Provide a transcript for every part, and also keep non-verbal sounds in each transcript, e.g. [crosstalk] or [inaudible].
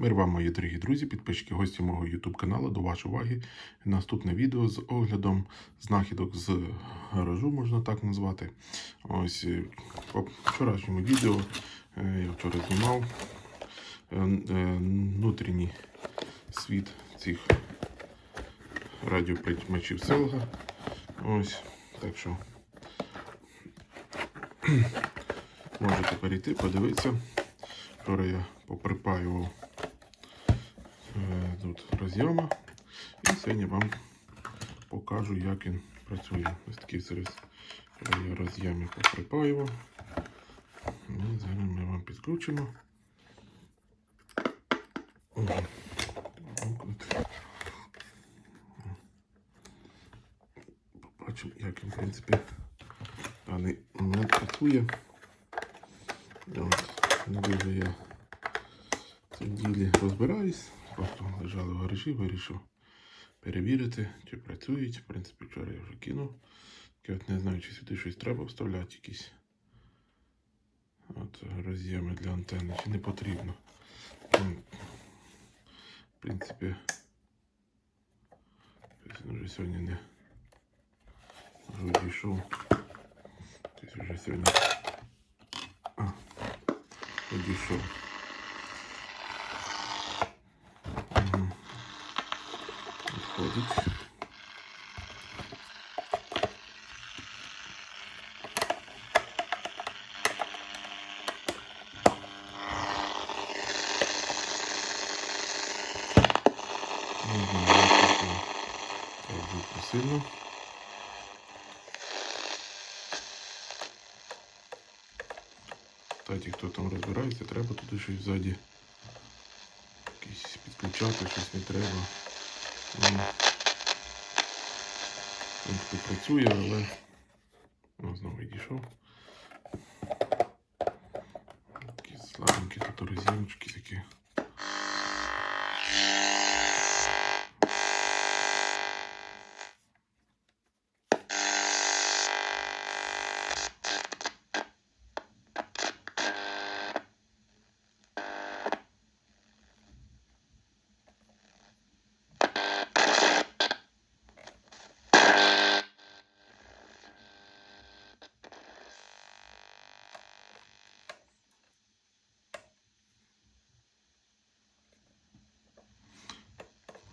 Мир вам, мої дорогі друзі, підписчики, гості мого YouTube каналу. До вашої уваги наступне відео з оглядом знахідок з гаражу, можна так назвати. Ось е, по вчорашньому відео е, я вчора знімав е, внутрішній світ цих радіоприймачів Селга. Ось, так що [clears throat] можете перейти, подивитися. Вчора я поприпаював тут роз'єма. І сьогодні вам покажу, як він працює. Ось такий зараз я роз'єми поприпаював. І зараз ми вам підключимо. Побачимо, як він, в принципі, даний момент працює. Не дуже я в цьому ділі розбираюсь. Просто лежали в гаражі, вирішив перевірити, чи працюють. В принципі, вчора я вже кинув. Я от не знаю, чи сюди щось треба вставляти, якісь от, роз'єми для антени, чи не потрібно. Ну, В принципі, вже сьогодні не вже одійшов. Тобто вже сьогодні. А. Дуже сильно. Хто там розбирається, треба туди щось ззаді. Якісь підключати, щось не треба. Ну, в працює, але ну, знову відійшов. Такі слабенькі тут розімочки такі.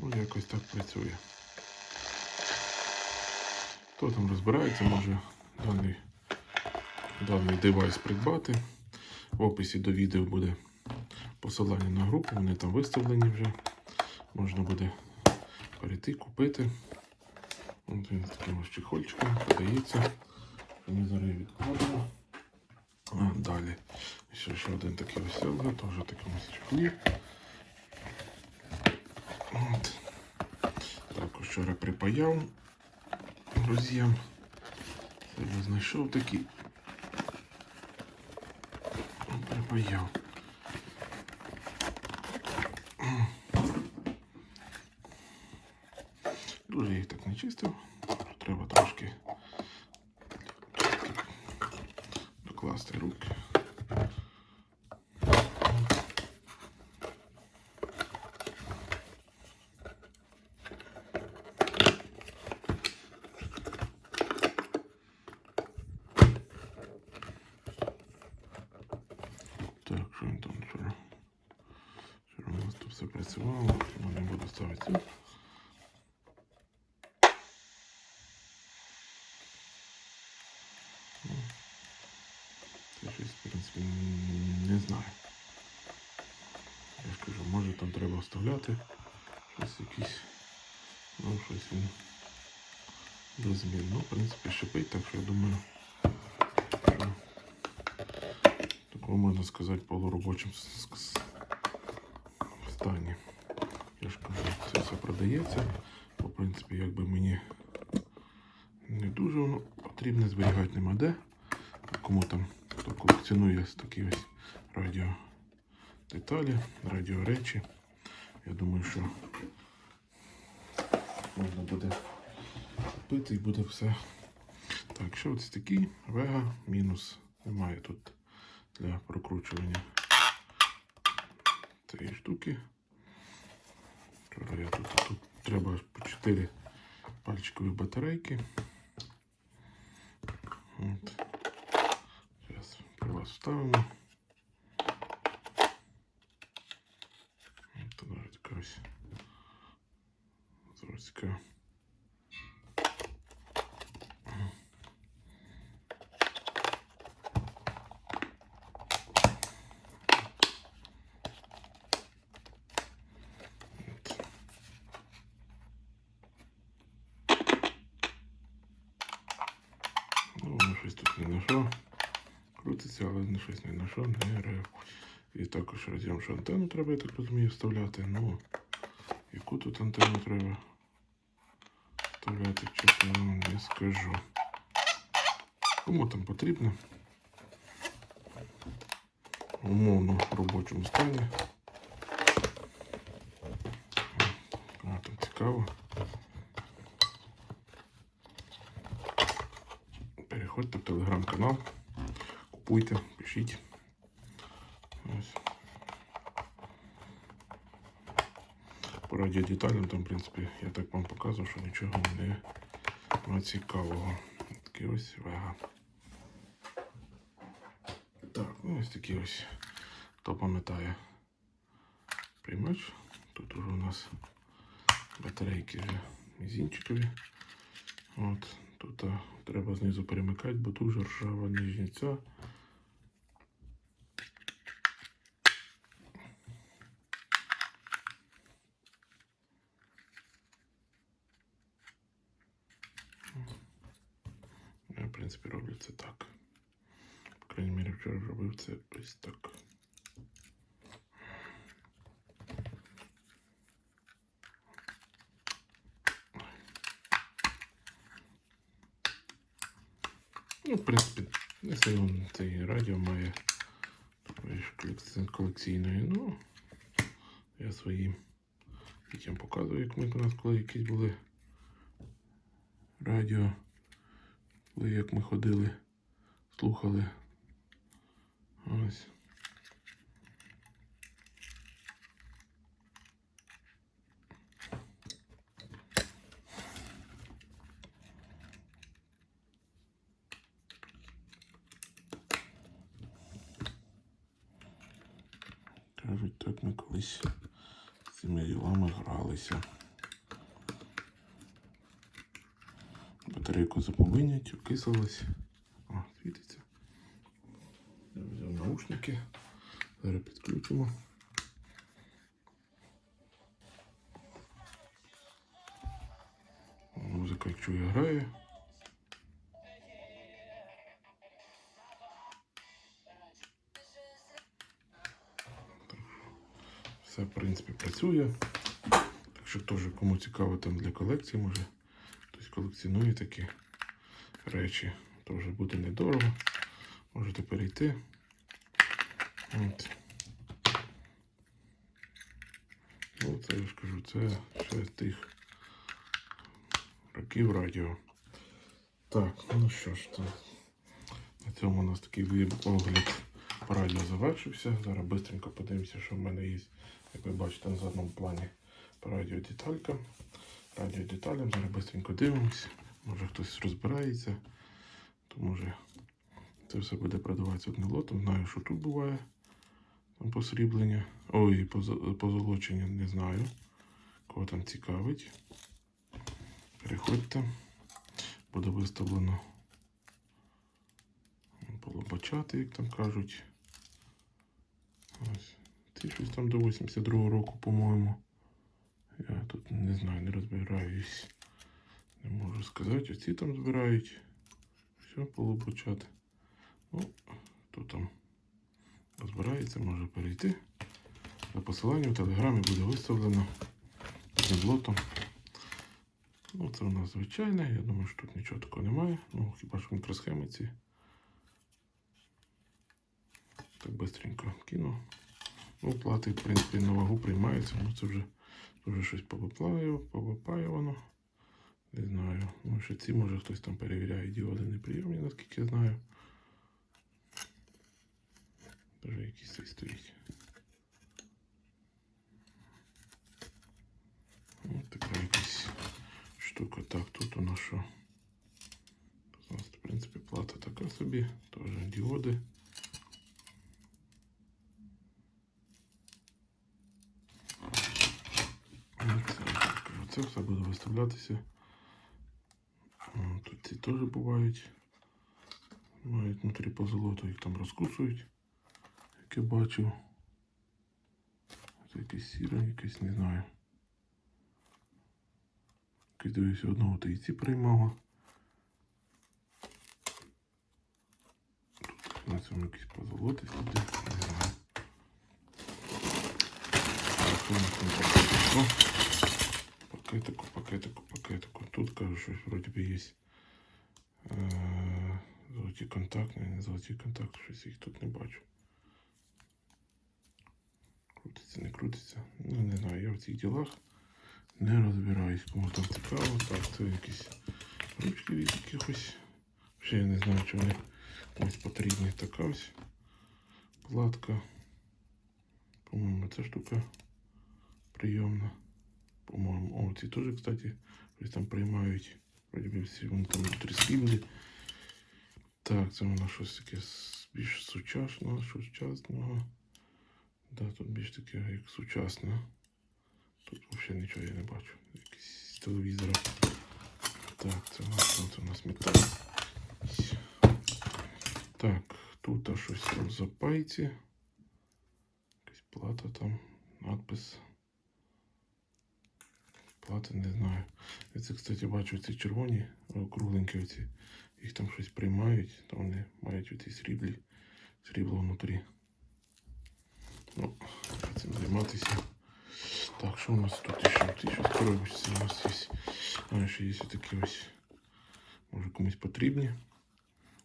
Ну, якось так працює. Хто там розбирається, може даний, даний девайс придбати. В описі до відео буде посилання на групу, вони там виставлені вже. Можна буде перейти, купити. От він з таким ось чехольчиком подається. Ми зараз відкладемо. А, далі. Ще, ще один такий ось теж в такому чехлі. От. Вчора припаяв роз'єм. Сьогодні знайшов такий. Припаяв. Дуже їх так не чистив. Треба трошки докласти руки. Так, що він там вчора? Вчора у нас тут все працювало, не буду ставити. Ну, Це щось, в принципі, не знаю. Я ж кажу, може там треба вставляти щось якісь, ну щось він змін. Ну, в принципі, шипить, так що я думаю, що такого можна сказати с- стані. Я ж кажу, це все продається. В принципі, якби мені не дуже воно потрібне, зберігати нема де. Кому там хто колекціонує такі ось радіо деталі, радіоречі. Я думаю, що можна буде купити і буде все. Так, що ось такі вега мінус. Немає тут для прокручування цієї штуки. Вчора я тут, тут треба аж по 4 пальчикові батарейки. От. Зараз при вас вставимо. От вона така ось зразка. Крутиться, але не щось не на що, не реагує. І також роз'єм, що антенну треба, я так розумію, вставляти. Ну, яку тут антенну треба вставляти, чесно вам не скажу. Кому там потрібно? Умовно В робочому стані. Кому там цікаво. Переходьте в телеграм-канал, купуйте, пишіть. Ось. По радіодеталям там, в принципі, я так вам показував, що нічого не цікавого. Такий ось вега. Так, ну ось такий ось, хто пам'ятає приймач. Тут уже у нас батарейки вже мізінчикові. От, тут а, треба знизу перемикати, бо дуже ржава нижниця. Я, це так. По крайній мірі, вчора робив це ось так. Ну, в принципі, не сильно цей радіо має такої колекційної. Ну, я своїм дітям показую, як ми у нас коли якісь були радіо. Коли як ми ходили, слухали. Ось. Кажуть, так ми колись з цими ділами гралися. Батарейку заповинять, окислилась. О, світиться. Я взяв наушники. Зараз підключимо. Музика чує грає. Все, в принципі, працює. Так що теж кому цікаво там для колекції, може хтось колекціонує такі речі, то вже буде недорого. Можете перейти. От. Ну, це я ж кажу, це ще тих років радіо. Так, ну що ж, то на цьому у нас такий огляд радіо завершився. Зараз швидко подивимося, що в мене є, як ви бачите, на задному плані по радіо деталька. Радіо деталям, зараз швидко дивимося. Може хтось розбирається, то може це все буде продаватися одним лотом. Знаю, що тут буває там посріблення. Ой, позолочення не знаю. Кого там цікавить. Переходьте. Буде виставлено полобачати, як там кажуть. Ось. Ці щось там до 82-го року, по-моєму. Я тут не знаю, не розбираюсь. Не можу сказати. Оці там збирають. Все, полобачати. Ну, хто там розбирається, може перейти. За посиланням в телеграмі буде виставлено під блотом. Ну, це у нас звичайне, я думаю, що тут нічого такого немає. Ну, хіба ж мікросхеми ці. Так бистренько кину. Ну, плати, в принципі, на вагу приймаються, ну це вже, вже щось воно. Не знаю. Ну, ще ці може хтось там перевіряє діоди неприємні, наскільки я знаю. Даже якийсь цей стоїть. Ось така якась штука. Так, тут у нас що. У нас, в принципі, плата така собі, теж діоди. Оце все буде виставлятися. Тут ці теж бувають. Мають внутрі по золоту, їх там розкусують, як я бачив. Це якесь сіре, якесь не знаю. Якось дивився одного та і ці приймало. Тут на цьому якісь позолоти сюди, не знаю. Пакетику? Пакетику, пакетику. Тут кажу, що вроді би є. Е, Золоті контакти, не золоті контакти, щось їх тут не бачу. Крутиться, не крутиться. Ну, не знаю, я в цих ділах не розбираюсь, кому там цікаво. Так, це якісь ручки від якихось. Ще я не знаю, чи вони комусь потрібні. Така ось платка. По-моєму, ця штука прийомна. По-моєму, о, ці теж, кстати, щось там приймають. Всі вони там трісківлі. Так, це воно щось таке більш сучасного, сучасного. Да, тут більш таке як сучасне. Тут взагалі нічого я не бачу. Якийсь з телевізора. Так, це у нас, це у нас метал. Так, тут щось там за пайці. Якась плата там, надпис. Плата, не знаю. Це, кстати, бачу ці червоні, о, кругленькі оці. Їх там щось приймають, то вони мають оці сріблі, срібло внутрі. Ну, цим займатися. Так, що у нас тут ще? Ти щось коробочці у нас є. А, ще є такі ось. Може комусь потрібні.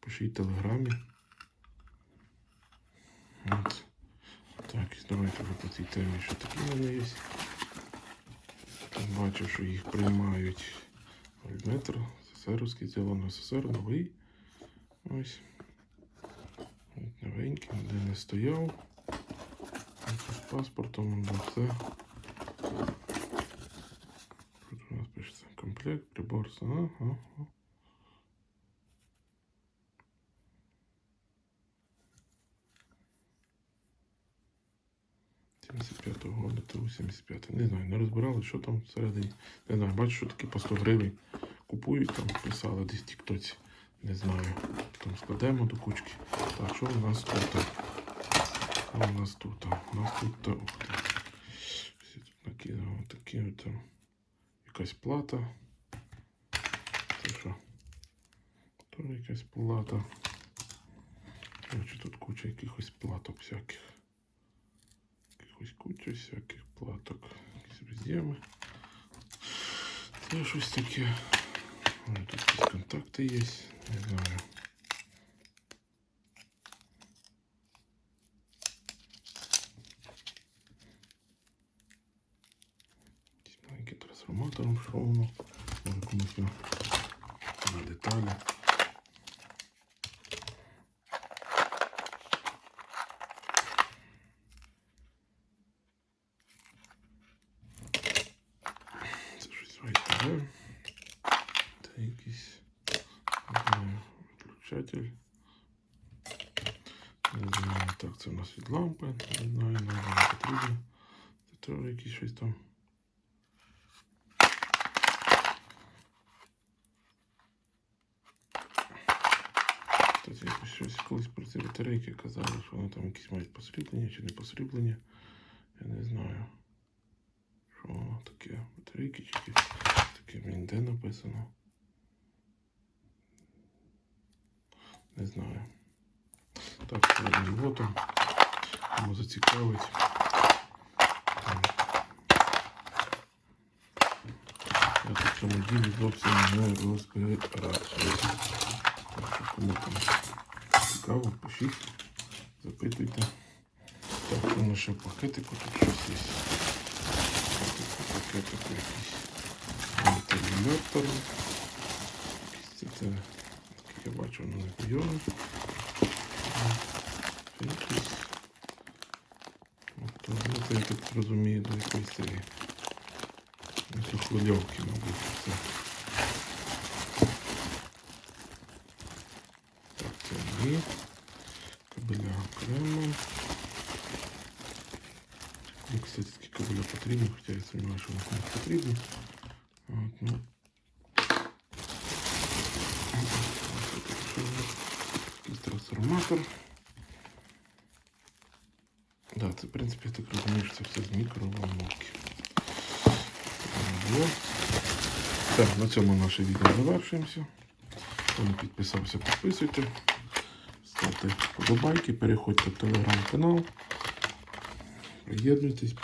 Пишіть в телеграмі. От. Так, давайте вже по цій темі, що такі в мене є. Бачу, що їх приймають вольметр, СССРовський зелено СССР, новий. Ось. Новенький, ніде не стояв. З паспортом, все. Тут у нас пишеться комплект, прибор. Ага, ага. Го года, ТУ 75. Не знаю, не розбирали, що там всередині. Не знаю, бачу, що такі по 100 гривень купують, там писали десь в тіктоці. Не знаю. Там складемо до кучки. Так, що у нас тут? Що у нас тут? У нас тут. Ти. Всі тут накидали такі от. Якась плата. Це що? Тоже якась плата. Короче, тут куча якихось платок всяких. Якихось куча всяких платок. Якісь роз'єми. Це щось таке. Ой, Тут якісь контакти є. Не знаю. Якийсь маленький трансформатором шовно. Може комусь його на деталі. ВТВ. Це якийсь виключатель. Не знаю, так, це у нас від лампи. Не знаю, нам не потрібно. Це теж якийсь щось там. Кстати, якось щось колись про ці батарейки казали, що вони там якісь мають посріблення чи не посріблення. Я не знаю. Що воно таке? Батарейки чи якісь таке блін, де написано? Не знаю. Так, це лотом. Кому зацікавить. Я тут в цьому ділі зовсім не розбираюся. Кому там цікаво, пишіть, запитуйте. Так, у нас ще пакетику тут щось є. акумулятору. Це, як я бачу, воно не кльове. Ну, це я так розумію, ну, до якоїсь цієї хвильовки, мабуть. Це. Так, це є. Кабеля окремо. Ну, кстати, скільки кабеля потрібно, хоча я сумніваюся, що воно не потрібно. От, ну, Такий трансформатор. Да, це, в принципі, я так розумію, що це все з мікроволновки. Ось. Так, на цьому наше відео завершуємося. Хто не підписався, підписуйте. Ставте вподобайки, переходьте в телеграм-канал. Приєднуйтесь, пишіть.